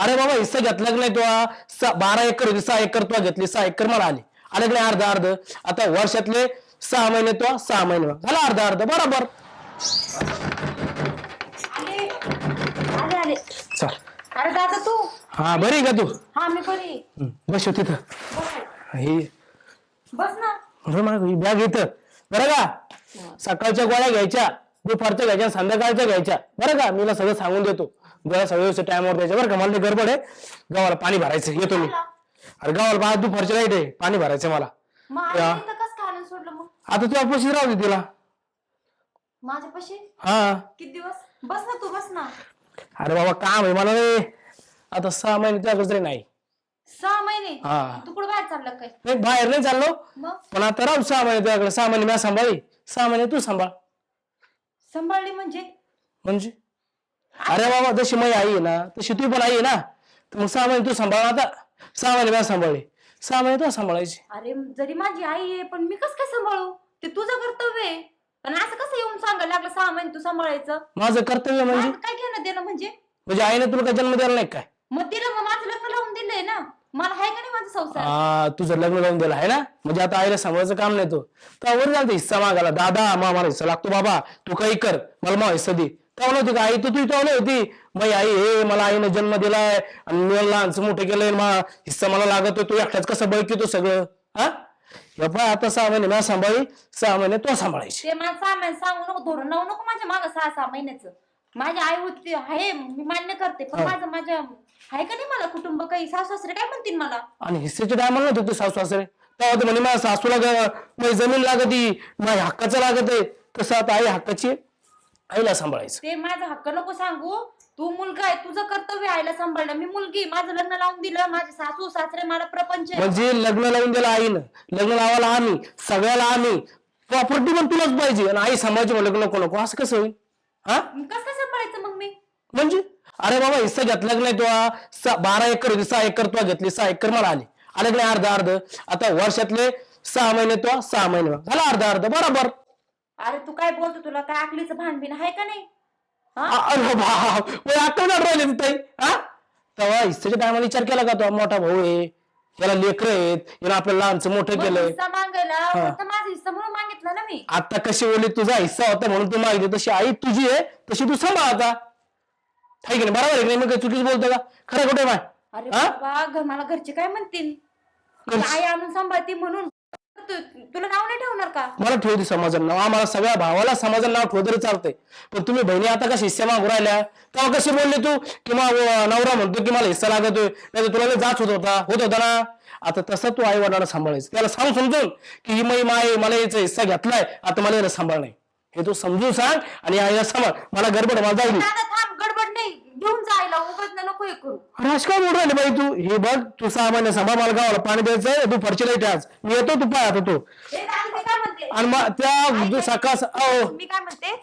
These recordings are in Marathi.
अरे बाबा हिस्सा घेतला की नाही तो? बारा एकर होती सहा एकर तो घेतली सहा एकर मला आली. आले की नाही अर्ध अर्ध? आता वर्षातले सहा महिने तो सहा महिने. झाला अर्ध अर्ध? बरोबर. चल. अरे दादा तू? हा बरी आहे का तू? हा मी बरी बस तिथं. ही. बस ना. ही बॅग इथं. बरं का? सकाळच्या गोळ्या घ्यायच्या दुपारच्या घ्यायच्या संध्याकाळच्या घ्यायच्या. बरं का? मी सगळं सांगून देतो. सगळं व्यवस्थित टायमावर द्यायच्या बरं का मला लई गडबड आहे. गावाला पाणी भरायचं. येतो मी. अरे गावाला बा दुपारची लाइट आहे. पाणी भरायचं मला. मग आई या. इथं कसं काय आणून सोडलं मग? आता तू ऑफिस राहू दे तिला. माझ्यापाशी हा. किती दिवस? बस ना तू बस ना. अरे बाबा काम आहे मला रे. आता सहा महिने तुझ्याकडे तरी नाही. सहा महिने? हा. तू कुठं बाहेर चाललं काय? नाही बाहेर नाही चाललो. मग? पण आता राहू सहा महिने तुझ्याकडे. सहा महिने मी सांभाळी. सहा महिने तू सांभाळ. सांभाळली म्हणजे? म्हणजे? अरे बाबा जशी माझी आई आहे ना तशी तू पण आई आहे ना. तर मग सहा महिने तू सांभाळ आता. सहा महिने मी सांभाळले. सहा महिने तू सांभाळायची. अरे जरी माझी आई आहे पण मी कस काय सांभाळू? ते तुझं कर्तव्य आहे. पण असं कसं येऊन सांगायला लागलं सहा महिने तू सांभाळायचं? माझं कर्तव्य म्हणजे? काय घेणं देणं म्हणजे? म्हणजे आईने तुला काय जन्म द्यायला नाही काय मग तिला मग माझं लग्न लावून दिलंय ना. मला आहे का नाही माझा संसार? हा तुझं लग्न लावून दिलं आहे ना? म्हणजे आता आईला सांभाळायचं काम नाही तो. तर वर झालं हिस्सा मागायला. दादा मा मला हिस्सा लागतो बाबा. तू काही कर. मला मग हिस्सा दे. तेव्हा नव्हती का? आई तू तुझी तेव्हा होती. मग आई हे मला आईने जन्म दिलाय. आणि मी लहानचं मोठं केलंय मा हिस्सा मला लागतो तू एकटाच कसं बळकी तो सगळं? हा? पाय आता सहा महिने मी सांभाळी. सहा महिने तो सांभाळायची. ते मला सहा महिने सांगू नको धोरण लावू नको माझ्या मागं सहा सहा महिन्याचं. माझी आई होती आहे मी मान्य करते. पण माझं माझ्या आहे का नाही मला कुटुंब काही? सासू सासरे काय म्हणतील मला? आणि हिस्सेच्या टायमाला नव्हते ते सासू सासरे? तेव्हा म्हणे माझ्या सासूला ग- माझी जमीन लागती माझ्या हक्काचं लागत आहे तसं आता आई हक्काची आहे. आईला सांभाळायचं. ते माझा हक्क नको सांगू. तू मुलगा आहे तुझं कर्तव्य आईला सांभाळणं. मी मुलगी माझं लग्न लावून दिलं माझे सासू सासरे मला प्रपंच आहे. म्हणजे लग्न लावून दिलं आईनं. लग्न लावायला आम्ही सगळ्याला आम्ही. प्रॉपर्टी पण तुलाच पाहिजे. आणि आई सांभाळायची म्हणलं की नको नको असं कसं होईल? हा? मग कसं काय सांभाळायचं मग मी? म्हणजे? अरे बाबा हिस्सा घेतला की नाही तुला बारा एकर होती सहा एकर तुला घेतली सहा एकर मला आली. आले की नाही अर्ध अर्ध? आता वर्षातले सहा महिने तो सहा महिने. मला. झाला अर्ध अर्ध? बरोबर. अरे तू काय बोलतो तुला? काय आकलीचं भानबिन आहे का नाही? हा? अरे बाप! आठवणार राहिले ताई हा? तेव्हा हिस्साच्या टायमाला विचार केला का तो? मोठा भाऊ आहे याला लेकर आहेत याला आपलं लहानचं मोठं मग केलंय. हिस्सा मागायला फक्त माझा हिस्सा म्हणून मागितला ना मी. आता कशी बोलली तुझा हिस्सा होता म्हणून तू मागितली तशी आई तुझी आहे तशी तू सांभाळ आता. आहे की नाही? बरोबर आहे की नाही? मग काही चुकीच बोलतो का? खरं कुठे माय अरे हा? बाबा मला घरचे काय म्हणतील? घरचे- आई आणून सांभाळते म्हणून. तू- तुला नाव नाही ठेवणार का? मला ठेवते समाजात नाव. आम्हाला सगळ्या भावाला समाजात नाव ठेवलं तरी चालतंय. पण तुम्ही बहिणी आता कशी हिस्सा मागू राहिल्या? तेव्हा कशी बोलली तू? किंवा नवरा म्हणतो की मला हिस्सा लागतोय. नाही तर तुला लय जाच होत होता. होत होता ना? आता तसं तू आई वडिलांना सांभाळायचं. त्याला सांग समजून की ही माई माय मला याचा हिस्सा घेतलाय. आता मला याला सांभाळ नाही हे तू समजून सांग आणि आईला सांभाळ. मला गडबड मला जाऊ दे. दादा थांब. घेऊन जायला उगाच ना नको हे करू. अरे आज काय बोल राहिले बाई तू? हे बघ तू सहा महिने सांभाळ मला गावाला पाणी द्यायचंय तू फरची लाइट आज. मी येतो तू पाय आता तू. हे दादा ते काय म्हणते? आणि मग त्या सकाळ अहो मी काय म्हणते?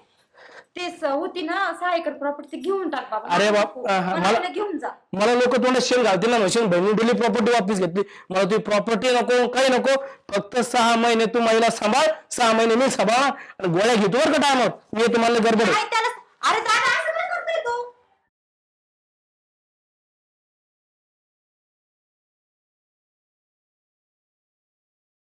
ते स- होती ना सहा एकर प्रॉपर्टी घेऊन टाक बाबा. अरे बाप, नको. हा, मला घेऊन जा. मला लोक तोंडात शेण घालतील ना शेण बहिणी दिली प्रॉपर्टी वापस घेतली. मला तुझी प्रॉपर्टी नको काही नको. फक्त सहा महिने तू महिला सांभाळ सहा महिने मी सांभाळ. आणि गोळ्या घेतो बरं का टायमात मी तुम्हाला गडबड आहे. काय त्याला अरे दादा